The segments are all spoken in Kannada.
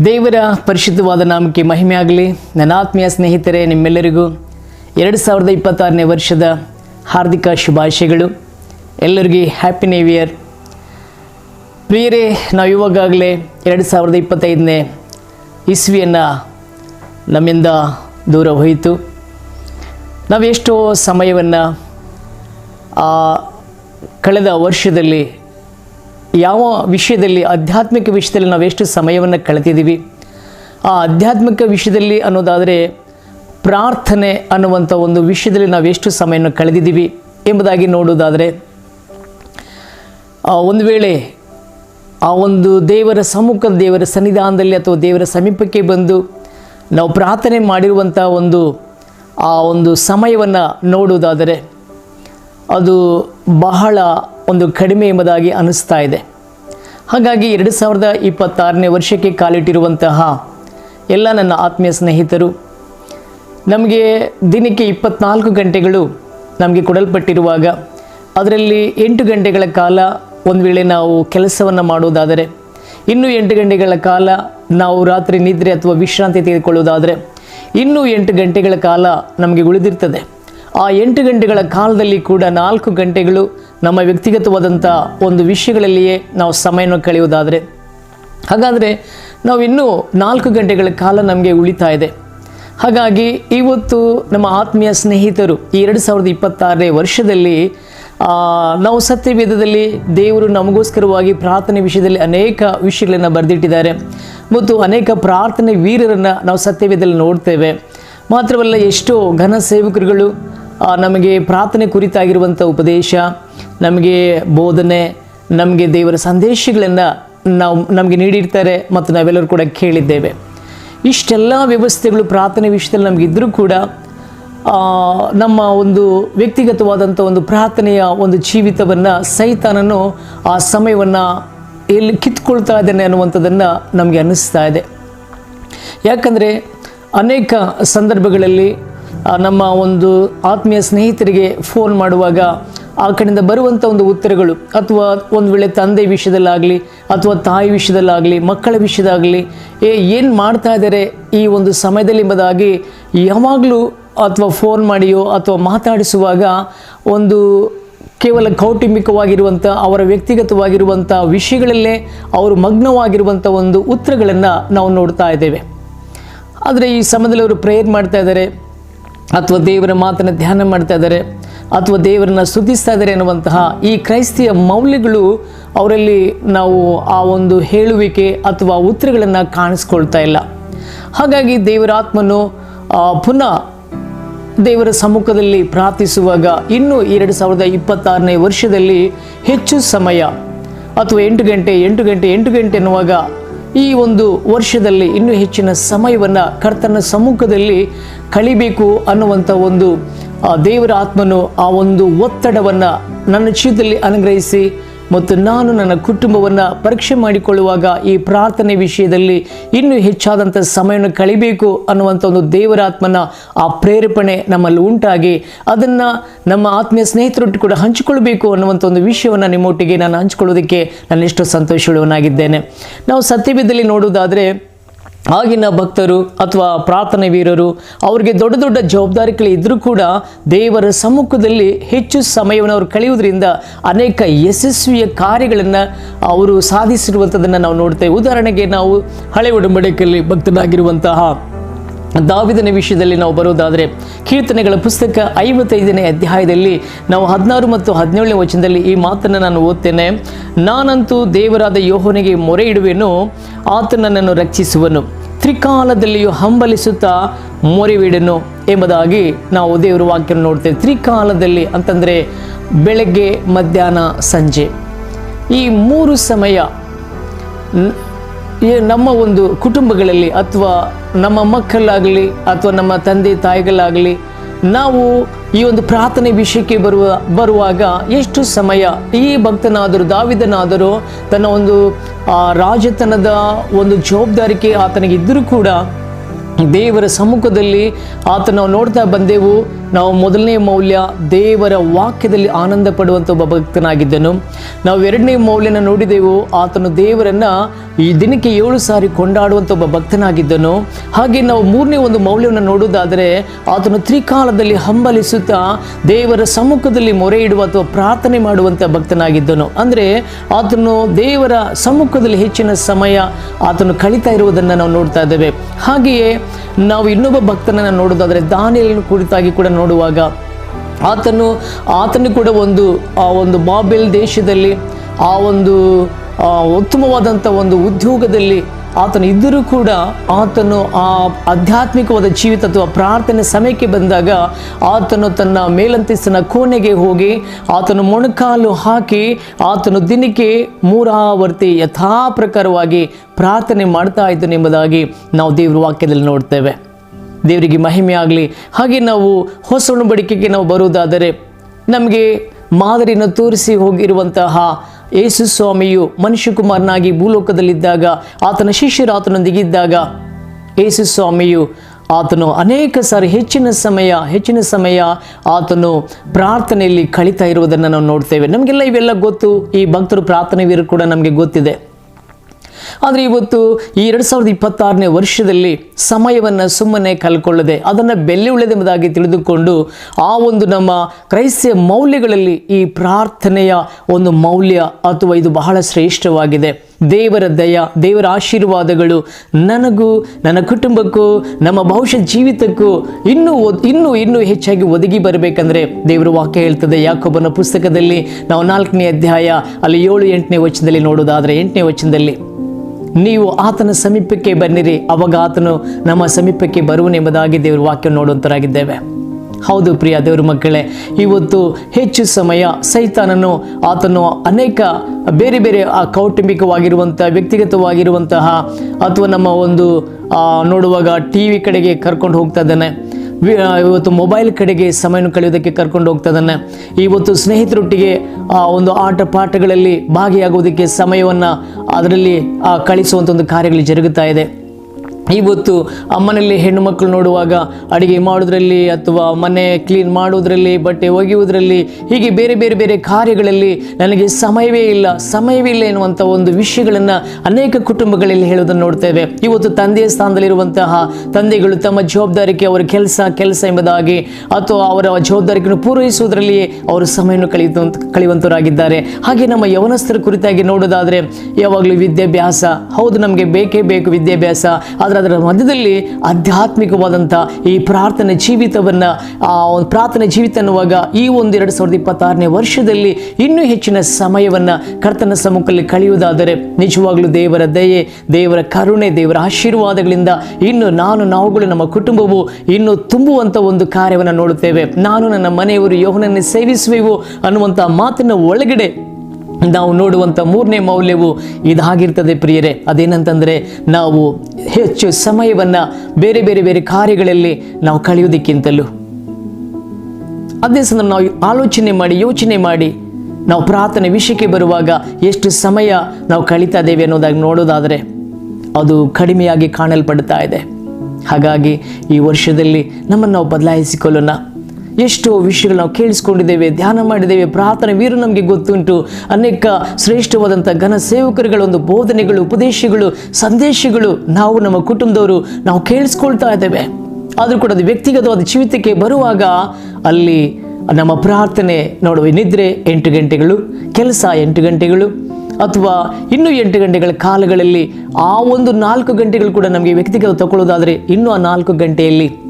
ದೇವರ ಪರಿಶುದ್ಧವಾದ ನಾಮಕ್ಕೆ ಮಹಿಮೆಯಾಗಲಿ. ಆತ್ಮೀಯ ಸ್ನೇಹಿತರೇ, ನಿಮ್ಮೆಲ್ಲರಿಗೂ ಎರಡು ಸಾವಿರದ ಇಪ್ಪತ್ತಾರನೇ ವರ್ಷದ ಹಾರ್ದಿಕ ಶುಭಾಶಯಗಳು. ಎಲ್ಲರಿಗೂ ಹ್ಯಾಪಿ ನ್ಯೂ ಇಯರ್ ಪ್ರಿಯರೇ, ನಾವು ಇವಾಗಾಗಲೇ ಎರಡು ಸಾವಿರದ ಇಪ್ಪತ್ತೈದನೇ ಇಸ್ವಿಯನ್ನು ನಮ್ಮಿಂದ ದೂರ ಹೋಯಿತು. ನಾವೆಷ್ಟೋ ಸಮಯವನ್ನು ಕಳೆದ ವರ್ಷದಲ್ಲಿ ಯಾವ ವಿಷಯದಲ್ಲಿ, ಆಧ್ಯಾತ್ಮಿಕ ವಿಷಯದಲ್ಲಿ ನಾವು ಎಷ್ಟು ಸಮಯವನ್ನು ಕಳೆದಿದ್ದೀವಿ? ಆ ಆಧ್ಯಾತ್ಮಿಕ ವಿಷಯದಲ್ಲಿ ಅನ್ನೋದಾದರೆ ಪ್ರಾರ್ಥನೆ ಅನ್ನುವಂಥ ಒಂದು ವಿಷಯದಲ್ಲಿ ನಾವು ಎಷ್ಟು ಸಮಯವನ್ನು ಕಳೆದಿದ್ದೀವಿ ಎಂಬುದಾಗಿ ನೋಡುವುದಾದರೆ, ಆ ಒಂದು ವೇಳೆ ಆ ಒಂದು ದೇವರ ಸಮ್ಮುಖದ ದೇವರ ಸನ್ನಿಧಾನದಲ್ಲಿ ಅಥವಾ ದೇವರ ಸಮೀಪಕ್ಕೆ ಬಂದು ನಾವು ಪ್ರಾರ್ಥನೆ ಮಾಡಿರುವಂಥ ಒಂದು, ಆ ಒಂದು ಸಮಯವನ್ನು ನೋಡುವುದಾದರೆ ಅದು ಬಹಳ ಒಂದು ಕಡಿಮೆ ಎಂಬುದಾಗಿ ಅನಿಸ್ತಾ ಇದೆ. ಹಾಗಾಗಿ ಎರಡು ಸಾವಿರದ ಇಪ್ಪತ್ತಾರನೇ ವರ್ಷಕ್ಕೆ ಕಾಲಿಟ್ಟಿರುವಂತಹ ಎಲ್ಲ ನನ್ನ ಆತ್ಮೀಯ ಸ್ನೇಹಿತರು, ನಮಗೆ ದಿನಕ್ಕೆ ಇಪ್ಪತ್ನಾಲ್ಕು ಗಂಟೆಗಳು ನಮಗೆ ಕೊಡಲ್ಪಟ್ಟಿರುವಾಗ ಅದರಲ್ಲಿ ಎಂಟು ಗಂಟೆಗಳ ಕಾಲ ಒಂದು ವೇಳೆ ನಾವು ಕೆಲಸವನ್ನು ಮಾಡುವುದಾದರೆ, ಇನ್ನೂ ಎಂಟು ಗಂಟೆಗಳ ಕಾಲ ನಾವು ರಾತ್ರಿ ನಿದ್ರೆ ಅಥವಾ ವಿಶ್ರಾಂತಿ ತೆಗೆದುಕೊಳ್ಳುವುದಾದರೆ ಇನ್ನೂ ಎಂಟು ಗಂಟೆಗಳ ಕಾಲ ನಮಗೆ ಉಳಿದಿರ್ತದೆ. ಆ ಎಂಟು ಗಂಟೆಗಳ ಕಾಲದಲ್ಲಿ ಕೂಡ ನಾಲ್ಕು ಗಂಟೆಗಳು ನಮ್ಮ ವ್ಯಕ್ತಿಗತವಾದಂಥ ಒಂದು ವಿಷಯಗಳಲ್ಲಿಯೇ ನಾವು ಸಮಯವನ್ನು ಕಳೆಯುವುದಾದರೆ, ಹಾಗಾದರೆ ನಾವು ಇನ್ನೂ ನಾಲ್ಕು ಗಂಟೆಗಳ ಕಾಲ ನಮಗೆ ಉಳಿತಾ ಇದೆ. ಹಾಗಾಗಿ ಇವತ್ತು ನಮ್ಮ ಆತ್ಮೀಯ ಸ್ನೇಹಿತರು ಈ ಎರಡು ಸಾವಿರದ ಇಪ್ಪತ್ತಾರನೇ ವರ್ಷದಲ್ಲಿ ನಾವು ಸತ್ಯವೇದದಲ್ಲಿ ದೇವರು ನಮಗೋಸ್ಕರವಾಗಿ ಪ್ರಾರ್ಥನೆ ವಿಷಯದಲ್ಲಿ ಅನೇಕ ವಿಷಯಗಳನ್ನು ಬರೆದಿಟ್ಟಿದ್ದಾರೆ. ಮತ್ತು ಅನೇಕ ಪ್ರಾರ್ಥನೆ ವೀರರನ್ನು ನಾವು ಸತ್ಯವೇದದಲ್ಲಿ ನೋಡ್ತೇವೆ. ಮಾತ್ರವಲ್ಲ ಎಷ್ಟೋ ಘನ ಸೇವಕರುಗಳು ನಮಗೆ ಪ್ರಾರ್ಥನೆ ಕುರಿತಾಗಿರುವಂಥ ಉಪದೇಶ, ನಮಗೆ ಬೋಧನೆ, ನಮಗೆ ದೇವರ ಸಂದೇಶಗಳನ್ನು ನಾವು ನಮಗೆ ನೀಡಿರ್ತಾರೆ ಮತ್ತು ನಾವೆಲ್ಲರೂ ಕೂಡ ಕೇಳಿದ್ದೇವೆ. ಇಷ್ಟೆಲ್ಲ ವ್ಯವಸ್ಥೆಗಳು ಪ್ರಾರ್ಥನೆ ವಿಷಯದಲ್ಲಿ ನಮಗಿದ್ದರೂ ಕೂಡ ನಮ್ಮ ಒಂದು ವ್ಯಕ್ತಿಗತವಾದಂಥ ಒಂದು ಪ್ರಾರ್ಥನೆಯ ಒಂದು ಜೀವಿತವನ್ನು ಸೈತಾನನು ಆ ಸಮಯವನ್ನು ಎಲ್ಲಿ ಕಿತ್ಕೊಳ್ತಾ ಇದ್ದೇನೆ ಅನ್ನುವಂಥದ್ದನ್ನು ನಮಗೆ ಅನ್ನಿಸ್ತಾ ಇದೆ. ಯಾಕಂದರೆ ಅನೇಕ ಸಂದರ್ಭಗಳಲ್ಲಿ ನಮ್ಮ ಒಂದು ಆತ್ಮೀಯ ಸ್ನೇಹಿತರಿಗೆ ಫೋನ್ ಮಾಡುವಾಗ ಆ ಕಡೆಯಿಂದ ಬರುವಂಥ ಒಂದು ಉತ್ತರಗಳು ಅಥವಾ ಒಂದು ವೇಳೆ ತಂದೆ ವಿಷಯದಲ್ಲಾಗಲಿ ಅಥವಾ ತಾಯಿ ವಿಷಯದಲ್ಲಾಗಲಿ, ಮಕ್ಕಳ ವಿಷಯದಾಗಲಿ, ಏ, ಏನು ಮಾಡ್ತಾ ಇದ್ದಾರೆ ಈ ಒಂದು ಸಮಯದಲ್ಲಿ ಎಂಬುದಾಗಿ ಯಾವಾಗಲೂ ಅಥವಾ ಫೋನ್ ಮಾಡಿಯೋ ಅಥವಾ ಮಾತಾಡಿಸುವಾಗ ಒಂದು ಕೇವಲ ಕೌಟುಂಬಿಕವಾಗಿರುವಂಥ ಅವರ ವ್ಯಕ್ತಿಗತವಾಗಿರುವಂಥ ವಿಷಯಗಳಲ್ಲೇ ಅವರು ಮಗ್ನವಾಗಿರುವಂಥ ಒಂದು ಉತ್ತರಗಳನ್ನು ನಾವು ನೋಡ್ತಾ ಇದ್ದೇವೆ. ಆದರೆ ಈ ಸಮಯದಲ್ಲಿ ಅವರು ಪ್ರೇಯರ್ ಮಾಡ್ತಾ ಇದ್ದಾರೆ. ಅಥವಾ ದೇವರ ಮಾತನ್ನು ಧ್ಯಾನ ಮಾಡ್ತಾ ಇದ್ದಾರೆ, ಅಥವಾ ದೇವರನ್ನ ಸ್ತುತಿಸ್ತಾ ಇದ್ದಾರೆ ಎನ್ನುವಂತಹ ಈ ಕ್ರೈಸ್ತಿಯ ಮೌಲ್ಯಗಳು ಅವರಲ್ಲಿ ನಾವು ಆ ಒಂದು ಹೇಳುವಿಕೆ ಅಥವಾ ಉತ್ತರಗಳನ್ನು ಕಾಣಿಸ್ಕೊಳ್ತಾ ಇಲ್ಲ. ಹಾಗಾಗಿ ದೇವರ ಆತ್ಮನು ಪುನಃ ದೇವರ ಸಮ್ಮುಖದಲ್ಲಿ ಪ್ರಾರ್ಥಿಸುವಾಗ ಇನ್ನೂ ಎರಡು ಸಾವಿರದ ಇಪ್ಪತ್ತಾರನೇ ವರ್ಷದಲ್ಲಿ ಹೆಚ್ಚು ಸಮಯ, ಅಥವಾ ಎಂಟು ಗಂಟೆ ಎಂಟು ಗಂಟೆ ಎಂಟು ಗಂಟೆ ಎನ್ನುವಾಗ ಈ ಒಂದು ವರ್ಷದಲ್ಲಿ ಇನ್ನೂ ಹೆಚ್ಚಿನ ಸಮಯವನ್ನು ಕರ್ತನ ಸಮ್ಮುಖದಲ್ಲಿ ಕಳಿಬೇಕು ಅನ್ನುವಂಥ ಒಂದು ದೇವರ ಆತ್ಮನು ಆ ಒಂದು ಒತ್ತಡವನ್ನು ನನ್ನ ಜೀವಿತದಲ್ಲಿ ಅನುಗ್ರಹಿಸಿ ಮತ್ತು ನಾನು ನನ್ನ ಕುಟುಂಬವನ್ನು ಪರೀಕ್ಷೆ ಮಾಡಿಕೊಳ್ಳುವಾಗ ಈ ಪ್ರಾರ್ಥನೆ ವಿಷಯದಲ್ಲಿ ಇನ್ನೂ ಹೆಚ್ಚಾದಂಥ ಸಮಯವನ್ನು ಕಳಿಬೇಕು ಅನ್ನುವಂಥ ಒಂದು ದೇವರಾತ್ಮನ ಆ ಪ್ರೇರೇಪಣೆ ನಮ್ಮಲ್ಲಿ ಉಂಟಾಗಿ ಅದನ್ನು ನಮ್ಮ ಆತ್ಮೀಯ ಸ್ನೇಹಿತರೊಟ್ಟು ಕೂಡ ಹಂಚಿಕೊಳ್ಬೇಕು ಅನ್ನುವಂಥ ಒಂದು ವಿಷಯವನ್ನು ನಿಮ್ಮೊಟ್ಟಿಗೆ ನಾನು ಹಂಚಿಕೊಳ್ಳೋದಕ್ಕೆ ನಾನು ಎಷ್ಟು ಸಂತೋಷವುಳ್ಳವನಾಗಿದ್ದೇನೆ ನಾವು ಸತ್ಯವಿದ್ದಲ್ಲಿ ನೋಡುವುದಾದರೆ ಆಗಿನ ಭಕ್ತರು ಅಥವಾ ಪ್ರಾರ್ಥನೆ ವೀರರು, ಅವರಿಗೆ ದೊಡ್ಡ ದೊಡ್ಡ ಜವಾಬ್ದಾರಿಗಳು ಇದ್ದರೂ ಕೂಡ ದೇವರ ಸಮ್ಮುಖದಲ್ಲಿ ಹೆಚ್ಚು ಸಮಯವನ್ನು ಅವರು ಕಳೆಯುವುದರಿಂದ ಅನೇಕ ಯಶಸ್ವಿಯ ಕಾರ್ಯಗಳನ್ನು ಅವರು ಸಾಧಿಸಿರುವಂಥದ್ದನ್ನು ನಾವು ನೋಡ್ತೇವೆ. ಉದಾಹರಣೆಗೆ ನಾವು ಹಳೆ ಒಡಂಬಡಿಕೆಯಲ್ಲಿ ಭಕ್ತನಾಗಿರುವಂತಹ ದಾವಿದನ ವಿಷಯದಲ್ಲಿ ನಾವು ಬರೋದಾದರೆ ಕೀರ್ತನೆಗಳ ಪುಸ್ತಕ ಐವತ್ತೈದನೇ ಅಧ್ಯಾಯದಲ್ಲಿ ನಾವು ಹದಿನಾರು ಮತ್ತು ಹದಿನೇಳನೇ ವಚನದಲ್ಲಿ ಈ ಮಾತನ್ನು ನಾನು ಓದ್ತೇನೆ. ನಾನಂತೂ ದೇವರಾದ ಯೋಹನಿಗೆ ಮೊರೆ ಇಡುವೆನು ಆತನನ್ನು ರಕ್ಷಿಸುವನು. ತ್ರಿಕಾಲದಲ್ಲಿಯೂ ಹಂಬಲಿಸುತ್ತಾ ಮೊರೆವಿಡನು ಎಂಬುದಾಗಿ ನಾವು ದೇವರ ವಾಕ್ಯ ನೋಡ್ತೇವೆ. ತ್ರಿಕಾಲದಲ್ಲಿ ಅಂತಂದರೆ ಬೆಳಗ್ಗೆ, ಮಧ್ಯಾಹ್ನ, ಸಂಜೆ. ಈ ಮೂರು ಸಮಯ ನಮ್ಮ ಒಂದು ಕುಟುಂಬಗಳಲ್ಲಿ ಅಥವಾ ನಮ್ಮ ಮಕ್ಕಳಾಗಲಿ ಅಥವಾ ನಮ್ಮ ತಂದೆ ತಾಯಿಗಳಾಗಲಿ ನಾವು ಈ ಒಂದು ಪ್ರಾರ್ಥನೆ ವಿಷಯಕ್ಕೆ ಬರುವ, ಬರುವಾಗ ಎಷ್ಟು ಸಮಯ ಈ ಭಕ್ತನಾದರೂ, ದಾವಿದನಾದರೂ ತನ್ನ ಒಂದು ರಾಜತನದ ಒಂದು ಜವಾಬ್ದಾರಿಕೆ ಆತನಿಗೆ ಇದ್ದರೂ ಕೂಡ ದೇವರ ಸಮ್ಮುಖದಲ್ಲಿ ಆತನ ನಾವು ನೋಡ್ತಾ ಬಂದೆವು. ನಾವು ಮೊದಲನೇ ಮೌಲ್ಯ ದೇವರ ವಾಕ್ಯದಲ್ಲಿ ಆನಂದ ಪಡುವಂಥ ಒಬ್ಬ ಭಕ್ತನಾಗಿದ್ದನು. ನಾವು ಎರಡನೇ ಮೌಲ್ಯನ ನೋಡಿದೆವು. ಆತನು ದೇವರನ್ನ ಈ ದಿನಕ್ಕೆ ಏಳು ಸಾರಿ ಕೊಂಡಾಡುವಂಥ ಒಬ್ಬ ಭಕ್ತನಾಗಿದ್ದನು. ಹಾಗೆ ನಾವು ಮೂರನೇ ಒಂದು ಮೌಲ್ಯವನ್ನು ನೋಡುವುದಾದರೆ, ಆತನು ತ್ರಿಕಾಲದಲ್ಲಿ ಹಂಬಲಿಸುತ್ತಾ ದೇವರ ಸಮ್ಮುಖದಲ್ಲಿ ಮೊರೆ ಇಡುವ ಅಥವಾ ಪ್ರಾರ್ಥನೆ ಮಾಡುವಂಥ ಭಕ್ತನಾಗಿದ್ದನು. ಅಂದರೆ, ಆತನು ದೇವರ ಸಮ್ಮುಖದಲ್ಲಿ ಹೆಚ್ಚಿನ ಸಮಯ ಆತನು ಕಳೀತಾ ಇರುವುದನ್ನು ನಾವು ನೋಡ್ತಾ ಇದ್ದೇವೆ. ಹಾಗೆಯೇ ನಾವು ಇನ್ನೊಬ್ಬ ಭಕ್ತನನ್ನು ನೋಡೋದಾದರೆ ದಾನಿಯಲನ್ನು ಕುರಿತಾಗಿ ಕೂಡ ನೋಡುವಾಗ ಆತನು ಆತನು ಕೂಡ ಒಂದು, ಆ ಒಂದು ಬಾಬೆಲ್ ದೇಶದಲ್ಲಿ, ಆ ಒಂದು ಉತ್ತಮವಾದಂಥ ಒಂದು ಉದ್ಯೋಗದಲ್ಲಿ ಆತನು ಇದ್ದರೂ ಕೂಡ ಆತನು ಆ ಆಧ್ಯಾತ್ಮಿಕವಾದ ಜೀವಿತ ಅಥವಾ ಪ್ರಾರ್ಥನೆ ಸಮಯಕ್ಕೆ ಬಂದಾಗ ಆತನು ತನ್ನ ಮೇಲಂತಿಸ್ತನ ಕೋಣೆಗೆ ಹೋಗಿ ಆತನು ಮೊಣಕಾಲು ಹಾಕಿ ಆತನು ದಿನಕ್ಕೆ ಮೂರಾವರ್ತಿ ಯಥಾ ಪ್ರಕಾರವಾಗಿ ಪ್ರಾರ್ಥನೆ ಮಾಡ್ತಾ ಇದ್ದನು ಎಂಬುದಾಗಿ ನಾವು ದೇವರ ವಾಕ್ಯದಲ್ಲಿ ನೋಡ್ತೇವೆ. ದೇವರಿಗೆ ಮಹಿಮೆ ಆಗಲಿ. ಹಾಗೆ ನಾವು ಹೊಸ ಉಣಬಡಿಕೆಗೆ ನಾವು ಬರುವುದಾದರೆ ನಮಗೆ ಮಾದರಿಯನ್ನು ತೋರಿಸಿ ಹೋಗಿರುವಂತಹ ಯೇಸು ಸ್ವಾಮಿಯು ಮನುಷ್ಯಕುಮಾರನಾಗಿ ಭೂಲೋಕದಲ್ಲಿದ್ದಾಗ, ಆತನ ಶಿಷ್ಯರು ಆತನೊಂದಿಗಿದ್ದಾಗ ಯೇಸು ಸ್ವಾಮಿಯು ಆತನು ಅನೇಕ ಸಾರಿ ಹೆಚ್ಚಿನ ಸಮಯ ಹೆಚ್ಚಿನ ಸಮಯ ಆತನು ಪ್ರಾರ್ಥನೆಯಲ್ಲಿ ಕಳೀತಾ ಇರುವುದನ್ನು ನಾವು ನೋಡ್ತೇವೆ. ನಮಗೆಲ್ಲ ಇವೆಲ್ಲ ಗೊತ್ತು. ಈ ಭಕ್ತರು ಪ್ರಾರ್ಥನೆ ವೀರು ಕೂಡ ನಮಗೆ ಗೊತ್ತಿದೆ. ಆದರೆ ಇವತ್ತು ಈ ಎರಡು ಸಾವಿರದ ಇಪ್ಪತ್ತಾರನೇ ವರ್ಷದಲ್ಲಿ ಸಮಯವನ್ನು ಸುಮ್ಮನೆ ಕಲ್ಕೊಳ್ಳದೆ ಅದನ್ನು ಬೆಲೆ ಉಳಿದೆಂಬುದಾಗಿ ತಿಳಿದುಕೊಂಡು ಆ ಒಂದು ನಮ್ಮ ಕ್ರೈಸ್ತ ಮೌಲ್ಯಗಳಲ್ಲಿ ಈ ಪ್ರಾರ್ಥನೆಯ ಒಂದು ಮೌಲ್ಯ ಅಥವಾ ಇದು ಬಹಳ ಶ್ರೇಷ್ಠವಾಗಿದೆ. ದೇವರ ದಯ, ದೇವರ ಆಶೀರ್ವಾದಗಳು ನನಗೂ, ನನ್ನ ಕುಟುಂಬಕ್ಕೂ, ನಮ್ಮ ಭವಿಷ್ಯ ಜೀವಿತಕ್ಕೂ ಇನ್ನೂ ಇನ್ನೂ ಇನ್ನೂ ಹೆಚ್ಚಾಗಿ ಒದಗಿ ಬರಬೇಕಂದ್ರೆ ದೇವರ ವಾಕ್ಯ ಹೇಳ್ತದೆ. ಯಾಕೊಬ್ಬನ ಪುಸ್ತಕದಲ್ಲಿ ನಾವು ನಾಲ್ಕನೇ ಅಧ್ಯಾಯ, ಅಲ್ಲಿ ಏಳು ಎಂಟನೇ ವಚನದಲ್ಲಿ ನೋಡೋದಾದರೆ ಎಂಟನೇ ವಚನದಲ್ಲಿ ನೀವು ಆತನ ಸಮೀಪಕ್ಕೆ ಬನ್ನಿರಿ. ಅವಾಗ ಆತನು ನಮ್ಮ ಸಮೀಪಕ್ಕೆ ಬರುವನೆಂಬುದಾಗಿ ದೇವರ ವಾಕ್ಯ ನೋಡುವಂತರಾಗಿದ್ದೇವೆ. ಹೌದು ಪ್ರಿಯ ದೇವರ ಮಕ್ಕಳೇ, ಇವತ್ತು ಹೆಚ್ಚು ಸಮಯ ಸೈತಾನನು ಆತನು ಅನೇಕ ಬೇರೆ ಬೇರೆ, ಆ ಕೌಟುಂಬಿಕವಾಗಿರುವಂಥ ವ್ಯಕ್ತಿಗತವಾಗಿರುವಂತಹ ಅಥವಾ ನಮ್ಮ ಒಂದು ನೋಡುವಾಗ ಟಿ ವಿ ಕಡೆಗೆ ಕರ್ಕೊಂಡು ಹೋಗ್ತಾ ಇದ್ದಾನೆ. ಇವತ್ತು ಮೊಬೈಲ್ ಕಡೆಗೆ ಸಮಯವನ್ನು ಕಳೆಯೋದಕ್ಕೆ ಕರ್ಕೊಂಡು ಹೋಗ್ತಾ ಇದ್ದಾನೆ ಇವತ್ತು ಸ್ನೇಹಿತರೊಟ್ಟಿಗೆ, ಆ, ಒಂದು ಆಟ ಪಾಠಗಳಲ್ಲಿ ಭಾಗಿಯಾಗುವುದಕ್ಕೆ ಸಮಯವನ್ನು ಅದರಲ್ಲಿ ಕಳಿಸುವಂಥ ಒಂದು ಕಾರ್ಯಗಳು ಜರುಗುತ್ತಾ ಇದೆ. ಇವತ್ತು ಅಮ್ಮನಲ್ಲಿ ಹೆಣ್ಣು ಮಕ್ಕಳು ನೋಡುವಾಗ ಅಡುಗೆ ಮಾಡೋದ್ರಲ್ಲಿ ಅಥವಾ ಮನೆ ಕ್ಲೀನ್ ಮಾಡೋದ್ರಲ್ಲಿ ಬಟ್ಟೆ ಒಗೆಯುವುದರಲ್ಲಿ, ಹೀಗೆ ಬೇರೆ ಬೇರೆ ಬೇರೆ ಕಾರ್ಯಗಳಲ್ಲಿ ನನಗೆ ಸಮಯವೇ ಇಲ್ಲ ಸಮಯವೇ ಇಲ್ಲ ಎನ್ನುವಂಥ ಒಂದು ವಿಷಯಗಳನ್ನು ಅನೇಕ ಕುಟುಂಬಗಳಲ್ಲಿ ಹೇಳೋದನ್ನು ನೋಡ್ತೇವೆ ಇವತ್ತು ತಂದೆಯ ಸ್ಥಾನದಲ್ಲಿರುವಂತಹ ತಂದೆಗಳು ತಮ್ಮ ಜವಾಬ್ದಾರಿಕೆ ಅವರ ಕೆಲಸ ಕೆಲಸ ಎಂಬುದಾಗಿ ಅಥವಾ ಅವರ ಜವಾಬ್ದಾರಿಕೆಯನ್ನು ಪೂರೈಸುವುದರಲ್ಲಿಯೇ ಅವರು ಸಮಯವನ್ನು ಕಳೆಯುತ್ತ ಕಳೆಯುವಂತವರಾಗಿದ್ದಾರೆ. ಹಾಗೆ ನಮ್ಮ ಯವನಸ್ಥರ ಕುರಿತಾಗಿ ನೋಡೋದಾದರೆ, ಯಾವಾಗಲೂ ವಿದ್ಯಾಭ್ಯಾಸ, ಹೌದು ನಮಗೆ ಬೇಕೇ ಬೇಕು ವಿದ್ಯಾಭ್ಯಾಸ ಆದರೆ ಅದರ ಮಧ್ಯದಲ್ಲಿ ಆಧ್ಯಾತ್ಮಿಕವಾದಂಥ ಈ ಪ್ರಾರ್ಥನೆ ಜೀವಿತವನ್ನು, ಆ ಒಂದು ಪ್ರಾರ್ಥನೆ ಜೀವಿತ ಅನ್ನುವಾಗ ಈ ಒಂದು ಎರಡು ಸಾವಿರದ ಇಪ್ಪತ್ತಾರನೇ ವರ್ಷದಲ್ಲಿ ಇನ್ನೂ ಹೆಚ್ಚಿನ ಸಮಯವನ್ನು ಕರ್ತನ ಸಮ್ಮುಖದಲ್ಲಿ ಕಳೆಯುವುದಾದರೆ ನಿಜವಾಗ್ಲೂ ದೇವರ ದಯೆ, ದೇವರ ಕರುಣೆ, ದೇವರ ಆಶೀರ್ವಾದಗಳಿಂದ ಇನ್ನು ನಾನು, ನಾವುಗಳು ನಮ್ಮ ಕುಟುಂಬವು ಇನ್ನು ತುಂಬುವಂಥ ಒಂದು ಕಾರ್ಯವನ್ನು ನೋಡುತ್ತೇವೆ. ನಾನು ನನ್ನ ಮನೆಯವರು ಯೋಹನನ್ನು ಸೇವಿಸುವೆವು ಅನ್ನುವಂಥ ಮಾತಿನ ಒಳಗಡೆ ನಾವು ನೋಡುವಂಥ ಮೂರನೇ ಮೌಲ್ಯವು ಇದಾಗಿರ್ತದೆ ಪ್ರಿಯರೇ. ಅದೇನಂತಂದರೆ ನಾವು ಹೆಚ್ಚು ಸಮಯವನ್ನು ಬೇರೆ ಬೇರೆ ಬೇರೆ ಕಾರ್ಯಗಳಲ್ಲಿ ನಾವು ಕಳೆಯುವುದಕ್ಕಿಂತಲೂ. ಅದೇ ಸಂದರ್ಭ ನಾವು ಆಲೋಚನೆ ಮಾಡಿ, ಯೋಚನೆ ಮಾಡಿ, ನಾವು ಪ್ರಾರ್ಥನೆ ವಿಷಯಕ್ಕೆ ಬರುವಾಗ ಎಷ್ಟು ಸಮಯ ನಾವು ಕಳೀತಾ ಇದ್ದೇವೆ ಅನ್ನೋದಾಗಿ ನೋಡೋದಾದರೆ ಅದು ಕಡಿಮೆಯಾಗಿ ಕಾಣಲ್ಪಡ್ತಾ ಇದೆ. ಹಾಗಾಗಿ ಈ ವರ್ಷದಲ್ಲಿ ನಮ್ಮನ್ನು ನಾವು ಬದಲಾಯಿಸಿಕೊಳ್ಳೋಣ. ಎಷ್ಟೋ ವಿಷಯಗಳು ನಾವು ಕೇಳಿಸ್ಕೊಂಡಿದ್ದೇವೆ, ಧ್ಯಾನ ಮಾಡಿದ್ದೇವೆ, ಪ್ರಾರ್ಥನೆ ವೀರು ನಮಗೆ ಗೊತ್ತುಂಟು. ಅನೇಕ ಶ್ರೇಷ್ಠವಾದಂಥ ಘನ ಸೇವಕರುಗಳ ಒಂದು ಬೋಧನೆಗಳು, ಉಪದೇಶಗಳು, ಸಂದೇಶಗಳು ನಾವು ನಮ್ಮ ಕುಟುಂಬದವರು ನಾವು ಕೇಳಿಸ್ಕೊಳ್ತಾ ಇದ್ದೇವೆ. ಆದರೂ ಕೂಡ ಅದು ವ್ಯಕ್ತಿಗತವಾದ ಜೀವಿತಕ್ಕೆ ಬರುವಾಗ ಅಲ್ಲಿ ನಮ್ಮ ಪ್ರಾರ್ಥನೆ ನೋಡುವ ನಿದ್ರೆ ಎಂಟು ಗಂಟೆಗಳು, ಕೆಲಸ ಎಂಟು ಗಂಟೆಗಳು, ಅಥವಾ ಇನ್ನೂ ಎಂಟು ಗಂಟೆಗಳ ಕಾಲಗಳಲ್ಲಿ ಆ ಒಂದು ನಾಲ್ಕು ಗಂಟೆಗಳು ಕೂಡ ನಮಗೆ ವ್ಯಕ್ತಿಗತ ತಗೊಳ್ಳೋದಾದರೆ ಇನ್ನೂ ಆ ನಾಲ್ಕು ಗಂಟೆಯಲ್ಲಿ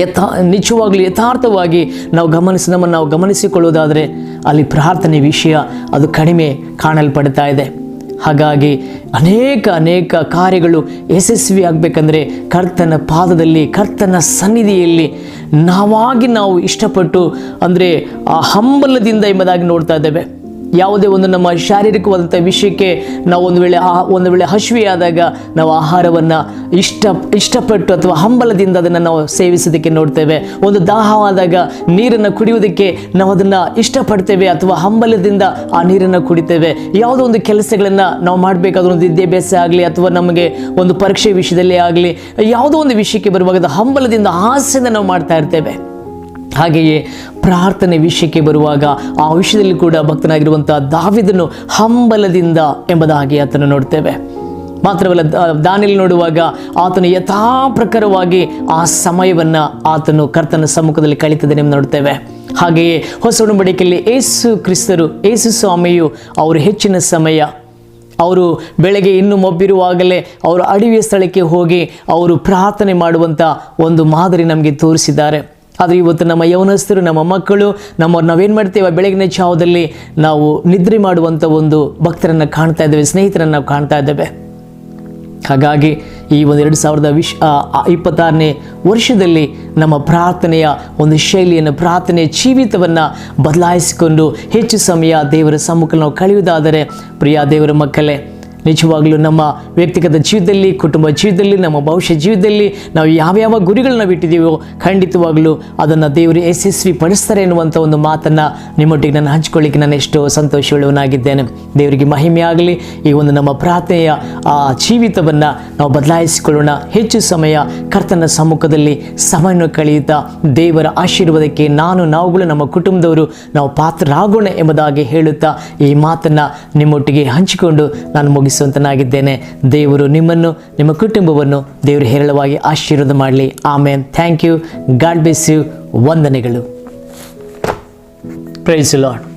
ಯಥಾ, ನಿಜವಾಗಲೂ ಯಥಾರ್ಥವಾಗಿ ನಾವು ಗಮನಿಸಿ, ನಮ್ಮನ್ನು ನಾವು ಗಮನಿಸಿಕೊಳ್ಳುವುದಾದರೆ ಅಲ್ಲಿ ಪ್ರಾರ್ಥನೆ ವಿಷಯ ಅದು ಕಡಿಮೆ ಕಾಣಲ್ಪಡ್ತಾ ಇದೆ. ಹಾಗಾಗಿ ಅನೇಕ ಅನೇಕ ಕಾರ್ಯಗಳು ಯಶಸ್ವಿ ಆಗಬೇಕಂದ್ರೆ ಕರ್ತನ ಪಾದದಲ್ಲಿ, ಕರ್ತನ ಸನ್ನಿಧಿಯಲ್ಲಿ ನಾವಾಗಿ ನಾವು ಇಷ್ಟಪಟ್ಟು ಅಂದರೆ ಆ ಹಂಬಲದಿಂದ ಎಂಬುದಾಗಿ ನೋಡ್ತಾ ಇದ್ದೇವೆ. ಯಾವುದೇ ಒಂದು ನಮ್ಮ ಶಾರೀರಿಕವಾದಂಥ ವಿಷಯಕ್ಕೆ ನಾವು ಒಂದು ವೇಳೆ ಒಂದು ವೇಳೆ ಹಸಿವೆಯಾದಾಗ ನಾವು ಆಹಾರವನ್ನು ಇಷ್ಟ, ಇಷ್ಟಪಟ್ಟು ಅಥವಾ ಹಂಬಲದಿಂದ ಅದನ್ನು ನಾವು ಸೇವಿಸೋದಕ್ಕೆ ನೋಡ್ತೇವೆ. ಒಂದು ದಾಹವಾದಾಗ ನೀರನ್ನು ಕುಡಿಯುವುದಕ್ಕೆ ನಾವು ಅದನ್ನು ಇಷ್ಟಪಡ್ತೇವೆ ಅಥವಾ ಹಂಬಲದಿಂದ ಆ ನೀರನ್ನು ಕುಡಿತೇವೆ. ಯಾವುದೋ ಒಂದು ಕೆಲಸಗಳನ್ನು ನಾವು ಮಾಡಬೇಕಾದ ಒಂದು ವಿದ್ಯಾಭ್ಯಾಸ ಆಗಲಿ ಅಥವಾ ನಮಗೆ ಒಂದು ಪರೀಕ್ಷೆ ವಿಷಯದಲ್ಲಿ ಆಗಲಿ ಯಾವುದೋ ಒಂದು ವಿಷಯಕ್ಕೆ ಬರುವಾಗ ಹಂಬಲದಿಂದ ಆಸೆಯಿಂದ ನಾವು ಮಾಡ್ತಾ ಇರ್ತೇವೆ. ಹಾಗೆಯೇ ಪ್ರಾರ್ಥನೆ ವಿಷಯಕ್ಕೆ ಬರುವಾಗ ಆ ವಿಷಯದಲ್ಲಿ ಕೂಡ ಭಕ್ತನಾಗಿರುವಂಥ ದಾವಿದನು ಹಂಬಲದಿಂದ ಎಂಬುದಾಗಿ ಆತನು ನೋಡ್ತೇವೆ. ಮಾತ್ರವಲ್ಲ ದಾನಿಯಲ್ಲಿ ನೋಡುವಾಗ ಆತನು ಯಥಾ ಪ್ರಕಾರವಾಗಿ ಆ ಸಮಯವನ್ನು ಆತನು ಕರ್ತನ ಸಮ್ಮುಖದಲ್ಲಿ ಕಳೀತದೆ ನೋಡ್ತೇವೆ. ಹಾಗೆಯೇ ಹೊಸ ಉಡಂಬಡಿಕೆಯಲ್ಲಿ ಏಸು ಕ್ರಿಸ್ತರು, ಏಸು ಸ್ವಾಮಿಯು ಅವರು ಹೆಚ್ಚಿನ ಸಮಯ ಅವರು ಬೆಳಗ್ಗೆ ಇನ್ನು ಮೊಬ್ಬಿರುವಾಗಲೇ ಅವರು ಅಡವಿಯ ಸ್ಥಳಕ್ಕೆ ಹೋಗಿ ಅವರು ಪ್ರಾರ್ಥನೆ ಮಾಡುವಂಥ ಒಂದು ಮಾದರಿ ನಮಗೆ ತೋರಿಸಿದ್ದಾರೆ. ಆದರೆ ಇವತ್ತು ನಮ್ಮ ಯೌನಸ್ಥರು ನಮ್ಮ ಮಕ್ಕಳು ನಮ್ಮ ನಾವೇನು ಮಾಡ್ತೇವೆ? ಬೆಳಗಿನ ಚಾವದಲ್ಲಿ ನಾವು ನಿದ್ರೆ ಮಾಡುವಂಥ ಒಂದು ಭಕ್ತರನ್ನು ಕಾಣ್ತಾ ಇದ್ದೇವೆ, ಸ್ನೇಹಿತರನ್ನು ನಾವು ಕಾಣ್ತಾ ಇದ್ದೇವೆ. ಹಾಗಾಗಿ ಈ ಒಂದು ಎರಡು ಸಾವಿರದ ವಿಶ್ ಇಪ್ಪತ್ತಾರನೇ ವರ್ಷದಲ್ಲಿ ನಮ್ಮ ಪ್ರಾರ್ಥನೆಯ ಒಂದು ಶೈಲಿಯನ್ನು, ಪ್ರಾರ್ಥನೆಯ ಜೀವಿತವನ್ನು ಬದಲಾಯಿಸಿಕೊಂಡು ಹೆಚ್ಚು ಸಮಯ ದೇವರ ಸಮ್ಮುಖ ನಾವು ಕಳೆಯುವುದಾದರೆ, ಪ್ರಿಯ ದೇವರ ಮಕ್ಕಳೇ ನಿಜವಾಗಲೂ ನಮ್ಮ ವ್ಯಕ್ತಿಗತ ಜೀವಿತದಲ್ಲಿ, ಕುಟುಂಬ ಜೀವಿತದಲ್ಲಿ, ನಮ್ಮ ಭವಿಷ್ಯ ಜೀವಿತದಲ್ಲಿ ನಾವು ಯಾವ್ಯಾವ ಗುರಿಗಳನ್ನ ಬಿಟ್ಟಿದ್ದೀವೋ ಖಂಡಿತವಾಗಲೂ ಅದನ್ನು ದೇವರು ಯಶಸ್ವಿ ಪಡಿಸ್ತಾರೆ ಎನ್ನುವಂಥ ಒಂದು ಮಾತನ್ನು ನಿಮ್ಮೊಟ್ಟಿಗೆ ನಾನು ಹಂಚ್ಕೊಳ್ಳಿಕ್ಕೆ ನಾನು ಎಷ್ಟೋ ಸಂತೋಷವುಳ್ಳವನಾಗಿದ್ದೇನೆ ದೇವರಿಗೆ ಮಹಿಮೆ ಆಗಲಿ ಈ ಒಂದು ನಮ್ಮ ಪ್ರಾರ್ಥನೆಯ, ಆ, ಜೀವಿತವನ್ನು ನಾವು ಬದಲಾಯಿಸಿಕೊಳ್ಳೋಣ. ಹೆಚ್ಚು ಸಮಯ ಕರ್ತನ ಸಮ್ಮುಖದಲ್ಲಿ ಸಮಯವನ್ನು ಕಳೆಯುತ್ತಾ ದೇವರ ಆಶೀರ್ವಾದಕ್ಕೆ ನಾನು, ನಾವುಗಳು, ನಮ್ಮ ಕುಟುಂಬದವರು ನಾವು ಪಾತ್ರರಾಗೋಣ ಎಂಬುದಾಗಿ ಹೇಳುತ್ತಾ ಈ ಮಾತನ್ನು ನಿಮ್ಮೊಟ್ಟಿಗೆ ಹಂಚಿಕೊಂಡು ನಾನು ಮುಗಿಸುವಂತನಾಗಿದ್ದೇನೆ ದೇವರು ನಿಮ್ಮನ್ನು, ನಿಮ್ಮ ಕುಟುಂಬವನ್ನು ದೇವರು ಹೇರಳವಾಗಿ ಆಶೀರ್ವಾದ ಮಾಡಲಿ. Amen. Thank you. God bless you. ವಂದನೆಗಳು. Praise Lord